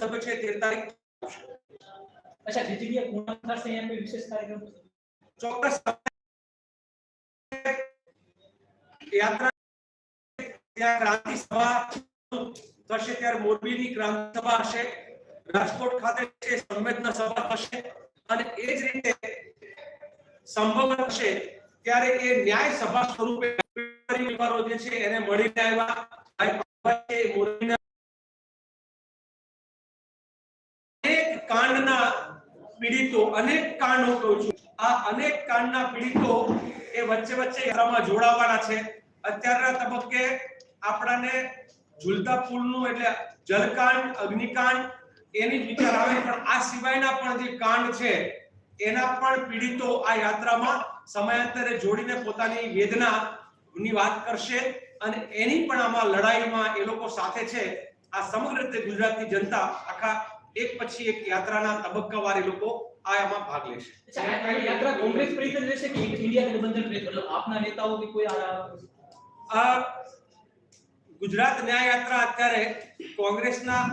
સભ્યો છે તેર તારીખ. અચ્છા જે જગ્યાએ પૂર્ણ થશે એમ કોઈ વિશેષ કાર્યક્રમ. ચોક્કસ. યાત્રા ત્યાં ક્રાંતિ સભા થશે ત્યારે મોરબીની ક્રાંતિ સભા હશે રાજકોટ ખાતે છે સંવેદના સભા થશે અને એ જ રીતે સંભવ હશે ત્યારે એ ન્યાય સભા સ્વરૂપે પરિવારો જે છે એને મળીને આવ્યા. મોરબીના કાંડના પીડિતો અનેક કાંડ કહું છું. આ અનેક કાંડના પીડિતો એ વચ્ચે વચ્ચે યાત્રામાં જોડાવાના છે. અત્યારના તબક્કે આપણાને ઝુલતા પુલનું એટલે જલકાંડ, અગ્નિકાંડ એની જ વિચાર આવે, પણ આ સિવાયના પણ જે કાંડ છે, એના પણ પીડિતો આ યાત્રામાં સમયાંતરે જોડીને પોતાની વેદના ની વાત કરશે અને એની પણ આમાં લડાઈમાં એ લોકો સાથે છે. આ સમગ્ર રીતે ગુજરાતની જનતા આખા એક પછી એક યાત્રાના તબક્કાવાર લોકો આ આમાં ભાગ લેશે યાત્રા કોંગ્રેસ પ્રેરિત રહેશે કે ઇન્ડિયા ગઠબંધન પ્રેરિત? મતલબ આપના નેતાઓ કે કોઈ આ ગુજરાત ન્યાય યાત્રા અત્યારે કોંગ્રેસના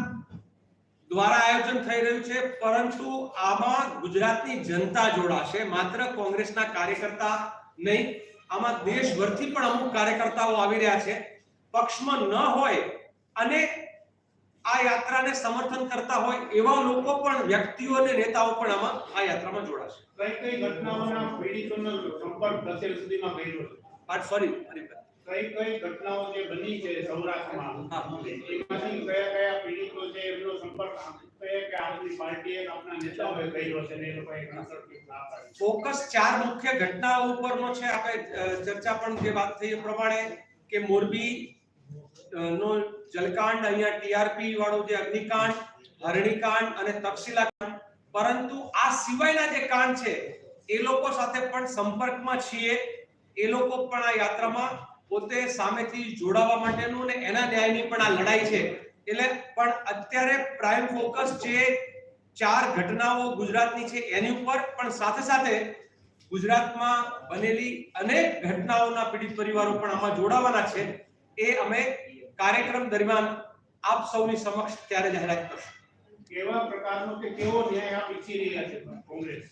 દ્વારા આયોજન થઈ રહ્યું છે પરંતુ આમાં ગુજરાતની જનતા જોડાશે. માત્ર કોંગ્રેસના કાર્યકર્તા નહીં આમાં દેશભરથી પણ અમુક કાર્યકર્તાઓ આવી રહ્યા છે. પક્ષમાં ન હોય અને આ યાત્રાને સમર્થન કરતા હોય એવા લોકો પણ વ્યક્તિઓ અને નેતાઓ પણ આમાં આ યાત્રામાં જોડાશે. કઈ કઈ ઘટનાઓના પીડિતોનો સંપર્ક દસેર સુધીમાં ગયો આ ફરી ફરી કઈ કઈ ઘટનાઓ જે બની છે સૌરાષ્ટ્રમાં. એમાંથી કયા કયા પીડિતો છે એમનો સંપર્ક કયા કે આપણી પાર્ટીએ અને આપણા નેતાઓએ કર્યો છે ને એ લોકોએ કન્સલ્ટિંગ ના પાડી ફોકસ ચાર મુખ્ય ઘટનાઓ ઉપરનો છે આપણે ચર્ચા પણ જે વાત થઈ એ પ્રમાણે કે મોરબી નો જલકાંડ અહીંયા ટીઆરપી વાળું જે અગ્નિકાંડ, હરણીકાંડ અને તક્ષશિલા કાંડ પરંતુ આ સિવાયના જે કાંડ છે, એ લોકો સાથે પણ સંપર્કમાં છીએ. એ લોકો પણ આ યાત્રામાં પોતે સામેથી જોડાવા માટેનું અને એના ન્યાયની પણ આ લડાઈ છે. એટલે પણ અત્યારે પ્રાઇમ ફોકસ જે ચાર ઘટનાઓ ગુજરાતની છે, એની ઉપર પણ સાથે સાથે ગુજરાતમાં બનેલી અનેક ઘટનાઓના પીડિત પરિવારો પણ આમાં જોડાવાના છે. એ અમે કાર્યક્રમ દરમિયાન આપ સૌની સમક્ષ ત્યારે જાહેરાત કરશું. કેવા પ્રકારનો કે કેવો ન્યાય આપ ઈચ્છી રહ્યા છે કોંગ્રેસ?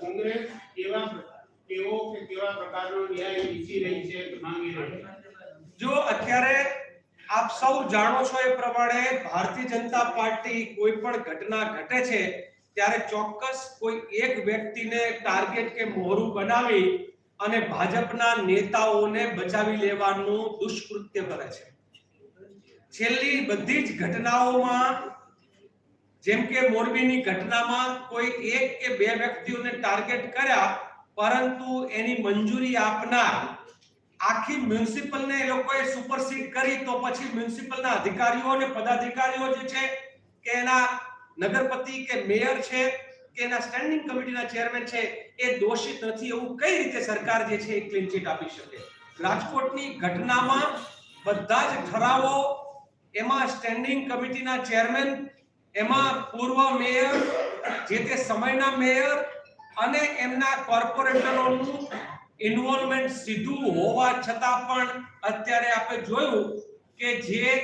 કોંગ્રેસ કેવા કેવો કે કેવા પ્રકારનો ન્યાય ઈચ્છી રહી છે કે માંગી રહી છે? જો અત્યારે આપ સૌ જાણો છો એ પ્રમાણે ભારતીય જનતા પાર્ટી કોઈ પણ ઘટના ઘટે છે ત્યારે ચોક્કસ કોઈ એક વ્યક્તિને ટાર્ગેટ કે મોહરું બનાવી અને ભાજપના નેતાઓને બચાવી લેવાનું દુષ્કૃત્ય કરે છે. છેલ્લી બધી જ ઘટનાઓમાં, જેમ કે મોરબીની ઘટનામાં કોઈ એક કે બે વ્યક્તિઓને ટાર્ગેટ કર્યા, પરંતુ એની મંજૂરી આપનાર આખી મ્યુનિસિપલને એ લોકોએ સુપરસીડ કરી, તો પછી મ્યુનિસિપલના અધિકારીઓ અને પદાધિકારીઓ જે છે, કે એના નગરપતિ કે મેયર છે કે એના સ્ટેન્ડિંગ કમિટીના ચેરમેન છે, એ દોષિત નથી એવું કઈ રીતે સરકાર જે છે એ ક્લીન ચીટ આપી શકે? રાજકોટની ઘટનામાં બધા જ ઠરાવો એમાં સ્ટેન્ડિંગ કમિટીના ચેરમેન એમાં પૂર્વ મેયર જે તે સમયના મેયર અને એમના કોર્પોરેટરોનું ઇન્વોલ્વમેન્ટ સીધું હોવા છતાં પણ અત્યારે આપણે જોયું કે જે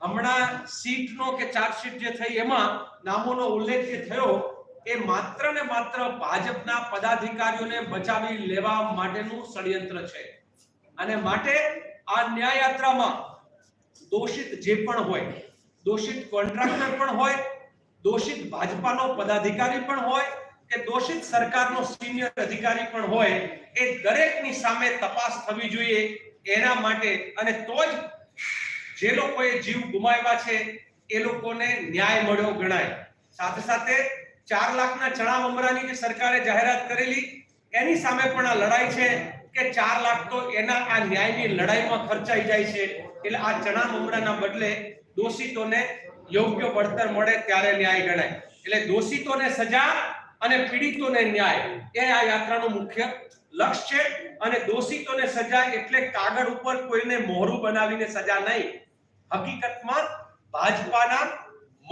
હમણાં સીટનો કે ચાર્જશીટ જે થઈ એમાં નામોનો ઉલ્લેખ જે થયો એ માત્ર ને માત્ર ભાજપના પદાધિકારીઓને બચાવી લેવા માટેનું ષડયંત્ર છે. અને માટે આ ન્યાય યાત્રામાં દોષિત જે પણ હોય, દોષિત કોન્ટ્રાક્ટર પણ હોય, દોષિત ભાજપાનો પદાધિકારી પણ હોય, કે દોષિત સરકારનો સિનિયર અધિકારી પણ હોય, એ દરેકની સામે તપાસ થવી જોઈએ એના માટે. અને તો જ જે લોકોએ જીવ ગુમાવ્યા છે, એ લોકોને ન્યાય મળ્યો ગણાય. સાથે સાથે ચાર લાખના ચણા મમરાની જે સરકારે જાહેરાત કરેલી, એની સામે પણ આ લડાઈ છે કે ચાર લાખ તો એના આ ન્યાયની લડાઈમાં ખર્ચાઈ જાય છે. એટલે આ ચણા મમરાના બદલે દોષિતોને યોગ્ય વળતર મળે ત્યારે ન્યાય ગણાય. એટલે દોષિતોને સજા અને પીડિતોને ન્યાય, એ આ યાત્રાનું મુખ્ય લક્ષ્ય છે. અને દોષિતોને સજા એટલે કાગળ ઉપર કોઈને મોહરું બનાવીને સજા નહીં. હકીકતમાં ભાજપાના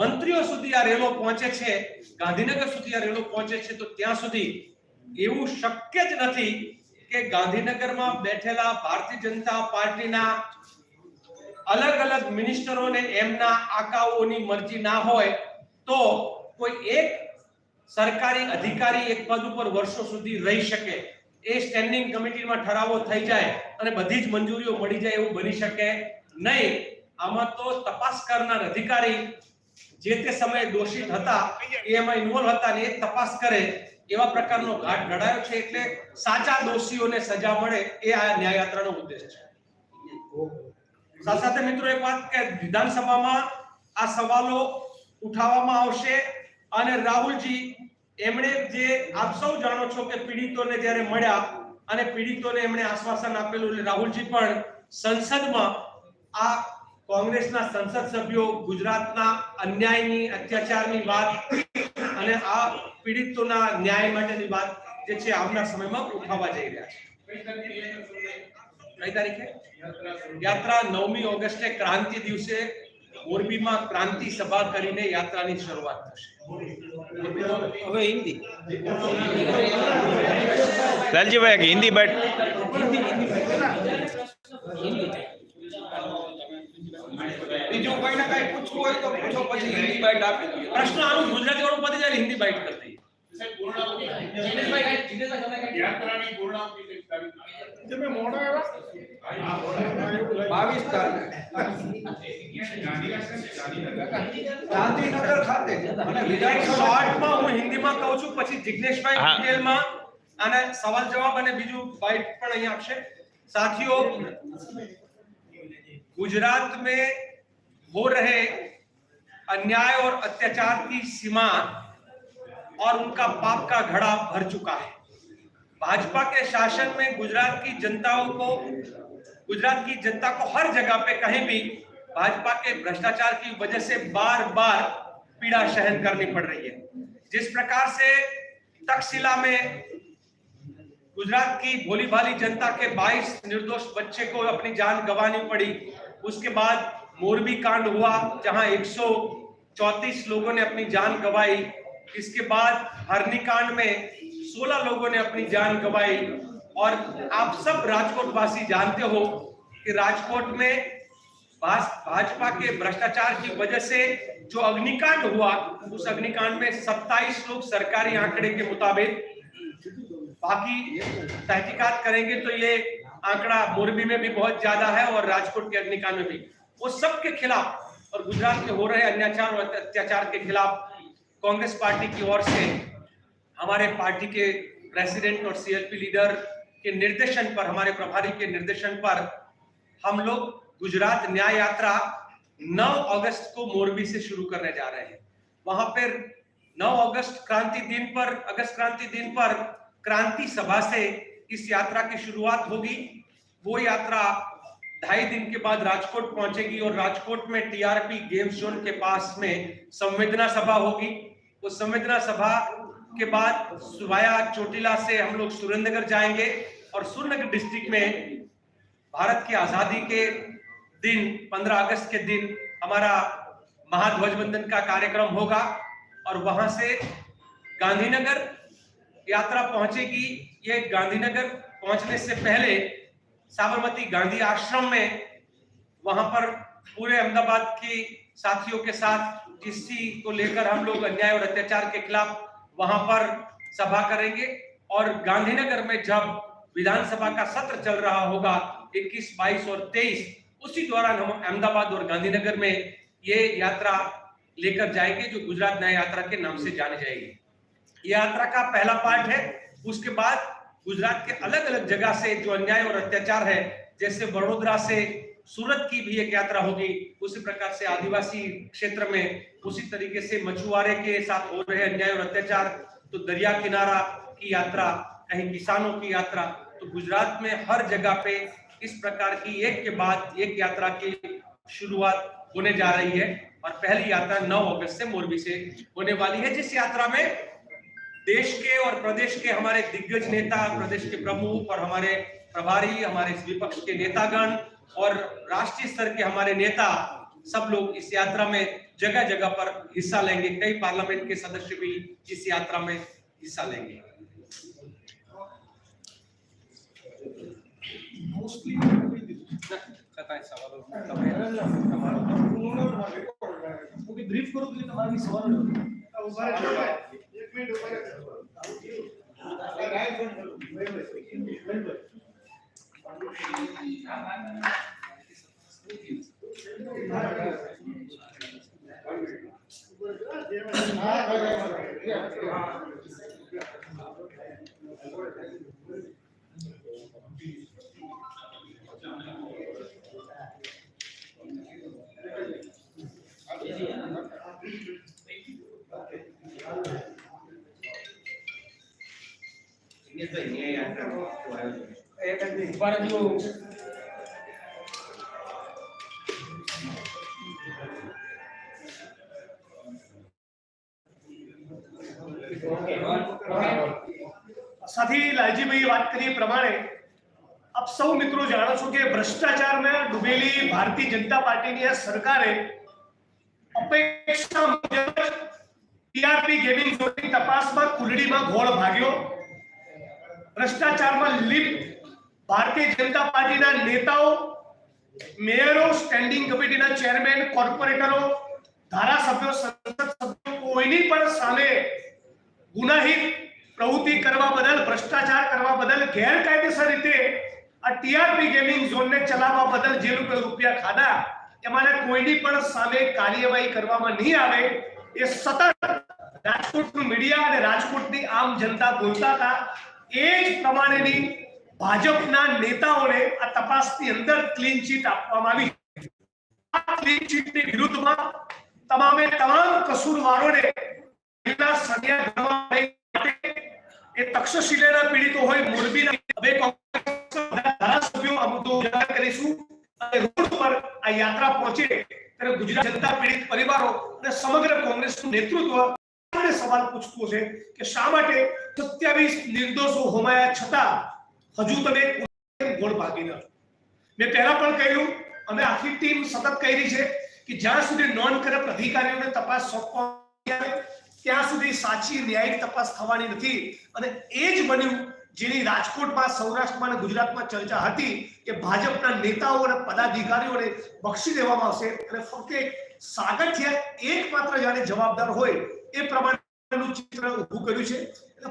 મંત્રીઓ સુધી આ રેલો પહોંચે છે, ગાંધીનગર સુધી આ રેલો પહોંચે છે, તો ત્યાં સુધી એવું શક્ય જ નથી કે ગાંધીનગરમાં બેઠેલા ભારતીય જનતા પાર્ટીના અલગ અલગ મિનિસ્ટરોને એમના આકાઓની મરજી ના હોય, તો કોઈ એક સરકારી અધિકારી એક પદ ઉપર વર્ષો સુધી રહી શકે. એ સ્ટેન્ડિંગ કમિટીમાં ઠરાવો થઈ જાય અને બધી જ મંજૂરીઓ મળી જાય એવું બની શકે નહીં. આમાં તો તપાસ કરનાર અધિકારી જે તે સમયે દોષિત હતા, એ એમાં ઇન્વોલ્વ હતા ને એ તપાસ કરે, એવા પ્રકારનો ઘાટ ઘડાયો છે એટલે સાચા દોષીઓને સજા મળે એ આ ન્યાયયાત્રાનો ઉદ્દેશ છે. સાથે સાથે મિત્રો એક વાત કે વિધાનસભામાં આ સવાલો ઉઠાવવામાં આવશે અને રાહુલજી, એમણે જે આપ સૌ જાણો છો કે પીડિતોને જ્યારે મળ્યા અને પીડિતોને એમણે આશ્વાસન આપેલું રાહુલજી પણ સંસદમાં આ કોંગ્રેસના સંસદ સભ્યો ગુજરાતના અન્યાયની અત્યાચારની વાત અને આ પીડિતોના ન્યાય માટેની વાત જે છે આવનાર સમયમાં ઉઠાવવા જઈ રહ્યા છે. કઈ તારીખે? યાત્રા નવમી ઓગસ્ટે ક્રાંતિ દિવસે મોરબીમાં ક્રાંતિ સભા કરીને યાત્રાની શરૂઆત થશે. હવે હિન્દી. લાલજીભાઈ હિન્દી બાઈટ. પૂછો પછી હિન્દી બાઈટ આપી દઈએ પ્રશ્ન આનું ગુજરાતી વાળું પતી જાય હિન્દી બાઈટ કરી દઈએ સાહેબ પૂર્ણાવતી જીનેશભાઈ જીનેશભાઈ તમે કઈ યાત્રાની પૂર્ણાવતી કઈ તારીખ તમે મોડા આવ્યા બાવીસ તારીખ ગાંધીનગર ખાતે અને વિધાયક શોર્ટમાં હું હિન્દીમાં કહું છું પછી જિગ્નેશભાઈ હા. ડિટેલમાં અને સવાલ જવાબ અને બીજું બાઇટ પણ અહીંયા આપશે साथियों गुजरात में हो रहे अन्याय और अत्याचार की सीमा और उनका पाप का घड़ा भर चुका है। भाजपा के शासन में गुजरात की जनताओं को, गुजरात की जनता को हर जगह पे कहीं भी भाजपा के भ्रष्टाचार की वजह से बार बार पीड़ा सहन करनी पड़ रही है। जिस प्रकार से तक्षशिला में गुजरात की भोली भाली जनता के 22 निर्दोष बच्चे को अपनी जान गंवानी पड़ी, उसके बाद मोरबी कांड हुआ, जहाँ 134 लोगों ने अपनी जान गंवाई। इसके बाद हरनी कांड में 16 लोगों ने अपनी जान गंवाई। और आप सब राजकोट वासी जानते हो कि राजकोट में भाजपा के भ्रष्टाचार की वजह से जो अग्निकांड हुआ, उस अग्निकांड में 27 लोग सरकारी आंकड़े के मुताबिक बाकी तहकीकात करेंगे तो ये आंकड़ा मोरबी में भी बहुत ज़्यादा है और राजकोट के अग्निकांड में भी। वो सब के खिलाफ, और गुजरात में हो रहे अन्याचार और अत्याचार के खिलाफ कांग्रेस पार्टी की ओर से हमारे पार्टी के प्रेसिडेंट और सीएलपी लीडर के निर्देशन पर, हमारे प्रभारी के निर्देशन पर हम लोग गुजरात न्याय यात्रा 9 अगस्त को मोरबी से शुरू करने जा रहे हैं। वहाँ पर 9 अगस्त क्रांति दिन पर, अगस्त क्रांति दिन पर क्रांति सभा से इस यात्रा की शुरुआत होगी। वो यात्रा ढाई दिन के बाद राजकोट पहुंचेगी और राजकोट में टीआरपी गेम जोन के पास में संवेदना सभा होगी। उस संवेदना सभा के बाद सुवाया चोटिला से हम लोग सुरेंद्रनगर जाएँगे और सुरेंद्रनगर डिस्ट्रिक्ट में भारत की आज़ादी के दिन 15 अगस्त के दिन हमारा महाध्वज वंदन का कार्यक्रम होगा और वहाँ से गांधीनगर यात्रा पहुंचेगी। ये गांधीनगर पहुँचने से पहले साबरमती गांधी आश्रम में वहाँ पर पूरे अहमदाबाद के साथियों के साथ इसी को लेकर हम लोग अन्याय और अत्याचार के खिलाफ वहाँ पर सभा करेंगे। और गांधीनगर में जब विधानसभा का सत्र चल रहा होगा 21, 22 और 23 उसी दौरान हम अहमदाबाद और गांधीनगर में ये यात्रा लेकर जाएँगे जो गुजरात न्याय यात्रा के नाम से जानी जाएगी। ये यात्रा का पहला पार्ट है उसके बाद गुजरात के अलग अलग जगह से जो अन्याय और अत्याचार है, जैसे वडोदरा से सूरत की भी एक यात्रा होगी, उसी प्रकार से आदिवासी क्षेत्र में उसी तरीके से मछुआरे के साथ हो रहे अन्याय और अत्याचार तो दरिया किनारा की यात्रा, कहीं किसानों की यात्रा तो गुजरात में हर जगह पे इस प्रकार की एक के बाद एक यात्रा की शुरुआत होने जा रही है और पहली यात्रा 9 अगस्त से मोरबी से होने वाली है। जिस यात्रा में देश के और प्रदेश के हमारे दिग्गज नेता प्रदेश के प्रमुख और हमारे प्रभारी हमारे विपक्ष के नेतागण और राष्ट्रीय स्तर के हमारे नेता सब लोग इस यात्रा में जगह जगह पर हिस्सा लेंगे कई पार्लियामेंट के सदस्य भी इस यात्रा में हिस्सा लेंगे सवाल let me do my exercise. ઊભા રહેજો. સાથી લાલજીભાઈએ વાત કરી એ પ્રમાણે આપ સૌ મિત્રો જાણો છો કે ભ્રષ્ટાચારમાં ડૂબેલી ભારતીય જનતા પાર્ટીની આ સરકારે અપેક્ષા મુજબ ટીઆરપી ગેમિંગ ઝોનની તપાસમાં કુલડીમાં ઘોળ ભાગ્યો ભ્રષ્ટાચારમાં લિપ્ત ભારતીય જનતા પાર્ટીના નેતાઓ મેયરો સ્ટેન્ડિંગ કમિટીના ચેરમેન કોર્પોરેટરો ધારાસભ્યો સંસદ સભ્યો કોઈની પણ સામે ગુનાહિત પ્રવૃત્તિ કરવા બદલ ભ્રષ્ટાચાર કરવા બદલ ગેરકાયદેસર રીતે આ ટીઆરપી ગેમિંગ ઝોનને ચલાવવા બદલ જે લોકો રૂપિયા ખાધા એમાંના કોઈની પણ સામે કાર્યવાહી કરવામાં નહીં આવે એ સતત રાજકોટનું મીડિયા અને રાજકોટની આમ જનતા બોલતા હતા એ જ પ્રમાણેની ભાજપના નેતાઓને આ તપાસની અંદર ક્લીન ચીટ આપવામાં આવી આ ક્લીન ચીટની વિરુદ્ધમાં તમામે તમામ કસૂરવારોને જિલ્લા સળિયા ઘરમાં એ તક્ષશિલાના પીડિતો હોય, મોરબીના હવે ધારાસભ્યો આ મુદ્દો ઉજાગર કરીશું અને રોડ પર આ યાત્રા પહોંચે ત્યારે ગુજરાત જનતા પીડિત પરિવારો અને સમગ્ર કોંગ્રેસનું નેતૃત્વ સવાલ પૂછતું છે કે શા માટે સત્યાવીસ નિર્દોષો હોમાયા છતાં હજુ તમે ગોળ ભાગી ન મેં પહેલા પણ કહ્યું, અમે આખી ટીમ સતત કહી છે કે જ્યાં સુધી નોન કરપ્ટ અધિકારીઓને તપાસ સોંપવામાં ત્યાં સુધી સાચી ન્યાયિક તપાસ થવાની નથી. અને એ જ બન્યું જેની રાજકોટમાં, સૌરાષ્ટ્રમાં અને ગુજરાતમાં ચર્ચા હતી કે ભાજપના નેતાઓ અને પદાધિકારીઓને બક્ષી દેવામાં આવશે. અને ફક્ત એક સાગઠિયા એકમાત્ર જાણે જવાબદાર હોય, એ પ્રમાણેનું ચિત્ર ઊભું કર્યું છે.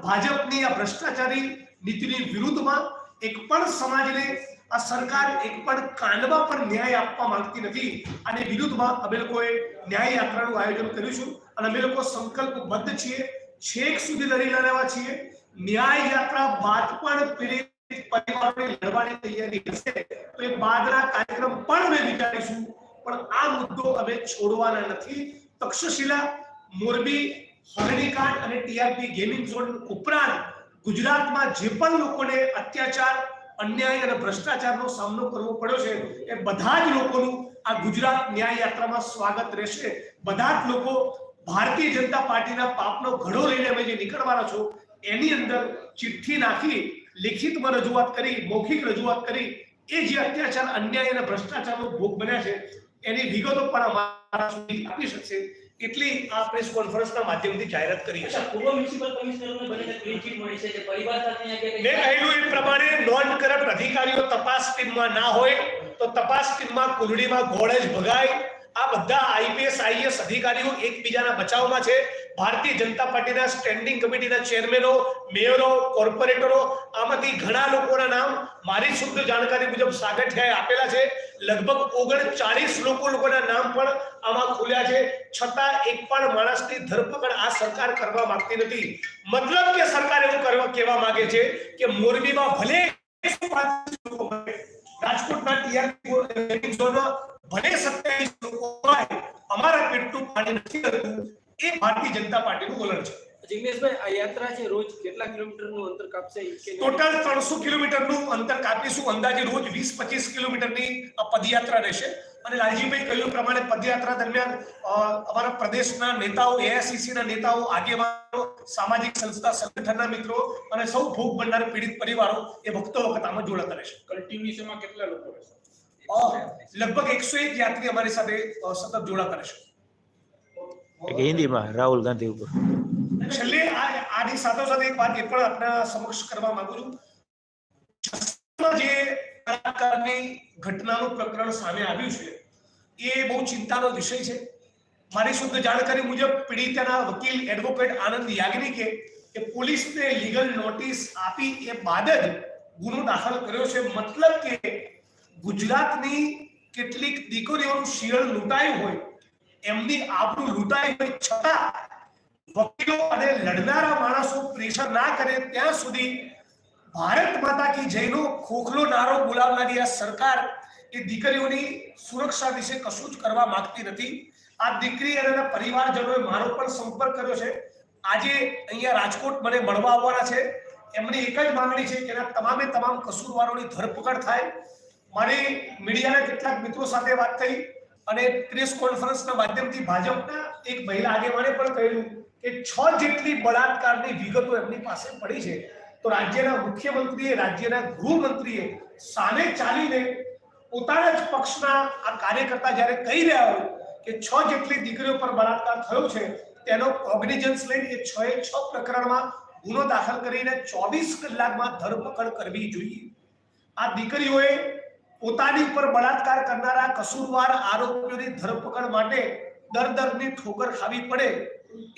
ભાજપની આ ભ્રષ્ટાચારી નીતિની વિરુદ્ધમાં એક પણ સમાજને આ સરકાર એક પણ કાંડવા પર ન્યાય આપવા માંગતી નથી. અને વિરુદ્ધમાં અમે લોકોએ ન્યાય યાત્રાનું આયોજન કર્યું છે. અને અમે લોકો સંકલ્પબદ્ધ છીએ. છેક સુધી લડી લેવા છીએ. ન્યાય યાત્રા બાદ પણ પીડિત પરિવારોને લડવાની તૈયારી હશે તો એ બાદના કાર્યક્રમ પણ અમે વિચારીશું. પણ આ મુદ્દો અમે છોડવાના નથી. તક્ષશિલા, મોરબી હરણીકાંડ અને ટીઆરપી ગેમિંગ ઝોન ઉપરાંત ગુજરાતમાં જે પણ લોકોને અત્યાચાર, અન્યાય અને ભ્રષ્ટાચારનો સામનો કરવો પડ્યો છે, એ બધા જ લોકોનું આ ગુજરાત ન્યાય યાત્રામાં સ્વાગત રહેશે. બધા જ લોકો ભારતીય જનતા પાર્ટીના પાપનો ઘડો લઈને અમે જે નીકળવાના છો, એની અંદર ચિઠ્ઠી નાખી, લિખિતમાં રજૂઆત કરી, મૌખિક રજૂઆત કરી, એ જે અત્યાચાર, અન્યાય અને ભ્રષ્ટાચારનો ભોગ બન્યા છે, એની વિગતો પણ અમારા સુધી આપી શકશે. એટલી આ પ્રેસ કોન્ફરન્સના માધ્યમથી જાહેરાત કરી છે પૂર્વ મ્યુનિસિપલ કમિશનરોને બંને ક્લીન ચીટ મળી છે જે પરિવાર સાથે અહીંયા ક્યાંક- મેં કહ્યું એ પ્રમાણે નોન કરપ્ટ અધિકારીઓ તપાસ ટીમમાં ના હોય તો તપાસ ટીમમાં કુલડીમાં ઘોડે જ ભગાય. આ બધા આઈપીએસ આઈએસ અધિકારીઓ એકબીજાના બચાવમાં છે. ભારતીય જનતા પાર્ટીના સ્ટેન્ડિંગ કમિટીના ચેરમેનો મેયરો કોર્પોરેટરો આમાંથી ઘણા લોકોના નામ મારી શુદ્ધ જાણકારી મુજબ સાગઠિયાએ આપેલા છે. લગભગ ઓગણચાળીસ લોકો લોકોના નામ પણ આમાં ખુલ્યા છે. છતાં એક પણ માણસની ધરપકડ આ સરકાર કરવા માંગતી નથી. મતલબ કે સરકાર એવું કરવા કહેવા માંગે છે કે મોરબીમાં ભલે 125 લોકો મરે, રાજકોટના ટીઆરપી ભલે 27 લોકો અમારા પેટનું પાણી નથી કરતું એ ભારતીય જનતા પાર્ટીનું વલણ છે. જિગ્નેશભાઈ આ યાત્રા છે રોજ કેટલા કિલોમીટરનું અંતર કાપશે? ટોટલ ત્રણસો કિલોમીટરનું અંતર કાપીશું. અંદાજે રોજ વીસ પચીસ કિલોમીટરની પદયાત્રા રહેશે. અને લાલજીભાઈ કહ્યું પ્રમાણે પદયાત્રા દરમિયાન અમારા પ્રદેશના નેતાઓ AICC ના નેતાઓ આગેવાનો સામાજિક સંસ્થા સંગઠનના મિત્રો અને સૌ ભોગ બનનાર પીડિત પરિવારો એ ભક્તો વખત આમાં જોડાતા રહેશે. કન્ટિન્યુઅસમાં કેટલા લોકો રહેશે? લગભગ એકસો એક યાત્રી અમારી સાથે સતત જોડાતા રહેશે. હિન્દીમાં, રાહુલ ગાંધી ઉપર. છેલ્લે આની સાથોસાથ એક વાત એ પણ આપના સમક્ષ કરવા માંગુ છું. જે કલાકારની ઘટનાનું પ્રકરણ સામે આવ્યું છે, એ બહુ ચિંતાનો વિષય છે. મારી શુદ્ધ જાણકારી મુજબ પીડિતાના વકીલ એડવોકેટ આનંદ યાજ્ઞિકે કે પોલીસને લીગલ નોટિસ આપી એ બાદ જ ગુનો દાખલ કર્યો છે. મતલબ કે ગુજરાતની કેટલીક દીકરીઓનું શિયળ લૂંટાયું હોય એમની આબરૂ લૂંટાઈ હોય છતાં વકીલો અને લડનારા માણસો પ્રેશર ના કરે ત્યાં સુધી ભારત માતા કી જયનો ખોખલો નારો બોલાવનારી આ સરકાર એ દીકરીઓની સુરક્ષા વિશે કશું જ કરવા માંગતી નથી. આ દીકરી અને એના પરિવારજનોએ મારો પણ સંપર્ક કર્યો છે. આજે અહીંયા રાજકોટ મને મળવા આવવાના છે. એમની એક જ માંગણી છે કે એના તમામે તમામ કસૂરવારોની ધરપકડ થાય. મારી મીડિયાના કેટલાક મિત્રો સાથે વાત થઈ. અને પ્રેસ કોન્ફરન્સના માધ્યમથી ભાજપના એક મહિલા આગેવાને પણ કહ્યું કે છ જેટલી બળાત્કારની વિગતો એમની પાસે પડી છે. તો રાજ્યના મુખ્યમંત્રીએ, રાજ્યના ગૃહમંત્રીએ સામે ચાલીને પોતાના જ પક્ષના આ કાર્યકર્તા જ્યારે કહી રહ્યા હોય કે છ જેટલી દીકરીઓ પર બળાત્કાર થયો છે, તેનો કોગ્નિજન્સ લઈને છ એ છ પ્રકરણમાં ગુનો દાખલ કરીને ચોવીસ કલાકમાં ધરપકડ કરવી જોઈએ. આ દીકરીઓએ પોતાની ઉપર બળાત્કાર કરનારા કસૂરવાર આરોપીઓની ધરપકડ માટે દર દરની ઠોકર ખાવી પડે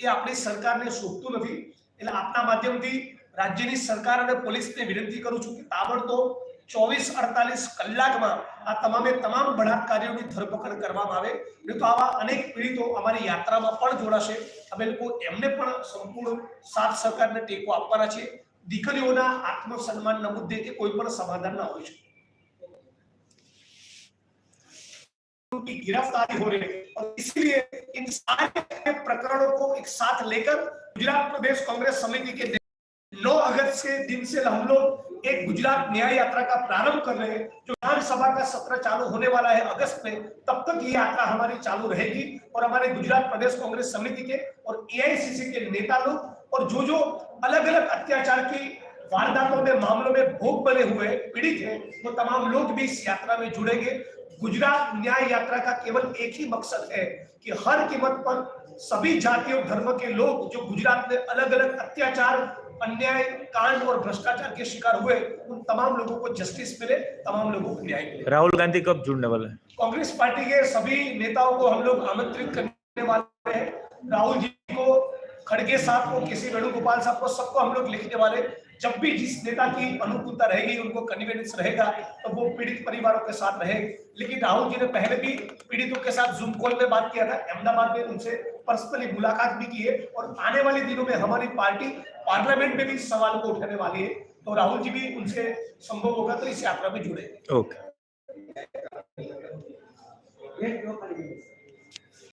એ આપણી સરકારને શોભતું નથી. એટલે આપના માધ્યમથી રાજ્યની સરકાર અને પોલીસને વિનંતી કરું છું કે તાબડતોબ ચોવીસ અડતાલીસ કલાકમાં આ તમામે તમામ બળાત્કારીઓની ધરપકડ કરવામાં આવે. નહીં તો આવા અનેક પીડિતો અમારી યાત્રામાં પણ જોડાશે. અમે લોકો એમને પણ સંપૂર્ણ સાથ સહકારને ટેકો આપવાના છે દીકરીઓના આત્મસન્માનના મુદ્દે કે કોઈ પણ સમાધાન ના હોય છે की गिरफ्तारी हो रही है। और इसलिए इन सारे प्रकरणों को एक साथ लेकर गुजरात प्रदेश कांग्रेस समिति के 9 अगस्त के दिन से हम लोग एक गुजरात न्याय यात्रा का प्रारंभ कर रहे हैं, जो विधानसभा का सत्र चालू होने वाला है अगस्त में। तब तक ये यात्रा हमारी चालू रहेगी और हमारे गुजरात प्रदेश कांग्रेस समिति के और एआईसीसी के नेता लोग और जो जो अलग अलग अत्याचार की वारदातों में, मामलों में भोग बने हुए, पीड़ित है, वो तो तमाम लोग भी इस यात्रा में जुड़ेंगे। गुजरात न्याय यात्रा का केवल एक ही मकसद है कि हर कीमत पर सभी जाति और धर्म के लोग जो गुजरात में अलग अलग अत्याचार अन्याय कांड और भ्रष्टाचार के शिकार हुए उन तमाम लोगों को जस्टिस मिले तमाम लोगों को न्याय मिले। राहुल गांधी कब जुड़ने वाले है? कांग्रेस पार्टी के सभी नेताओं को हम लोग आमंत्रित करने वाले हैं। राहुल जी को खड़गे साहब को किसी वेणुगोपाल साहब को सबको हम लोग लिखने वाले। जब भी जिस नेता की अनुकूलता रहेगी उनको कन्वीनियंस रहेगा तो वो पीड़ित परिवारों के साथ रहे। लेकिन राहुल जी ने पहले भी पीड़ितों के साथ जूम कॉल में बात किया था। अहमदाबाद में उनसे पर्सनली मुलाकात भी की है और आने वाले दिनों में हमारी पार्टी पार्लियामेंट में भी इस सवाल को उठाने वाली है। तो राहुल जी भी उनसे संभव होगा तो इस यात्रा में जुड़े ओके એક